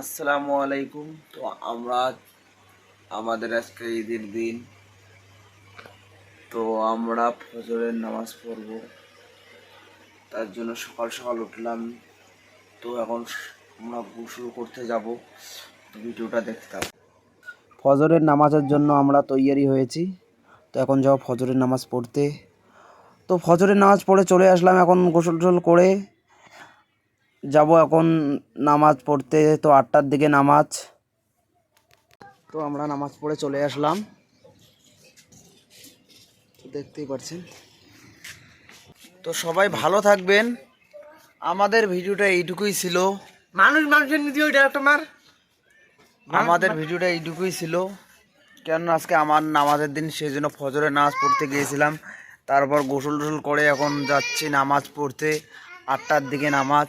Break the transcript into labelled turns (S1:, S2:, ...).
S1: আসসালামু আলাইকুম। তো আমরা আমাদের আজকে ঈদের দিন। তো আমরা ফজরের নামাজ পড়ব। তার জন্য সকাল সকাল উঠলাম। তো এখন আমরা গোসল করতে যাব। ভিডিওটা দেখতাম ফজরের নামাজের জন্য আমরা তৈয়ারি হয়েছি। তো এখন যাও ফজরের নামাজ পড়তে। তো ফজরের নামাজ পড়ে চলে আসলাম এখন গোসল টোসল করে। যাব এখন নামাজ পড়তে তো আটটার দিকে নামাজ। তো আমরা নামাজ পড়ে চলে আসলাম। দেখতেই পাচ্ছেন। তো সবাই ভালো থাকবেন। আমাদের ভিডিওটা এইটুকুই ছিল।
S2: মানুষ মানুষের নীতি ওইটা তোমার।
S1: আমাদের ভিডিওটা এইটুকুই ছিল। কেন আজকে আমার নামাজের দিন সেই জন্য ফজরে নামাজ পড়তে গিয়েছিলাম। তারপর গোসল টোসল করে এখন যাচ্ছি নামাজ পড়তে আটটার দিকে নামাজ।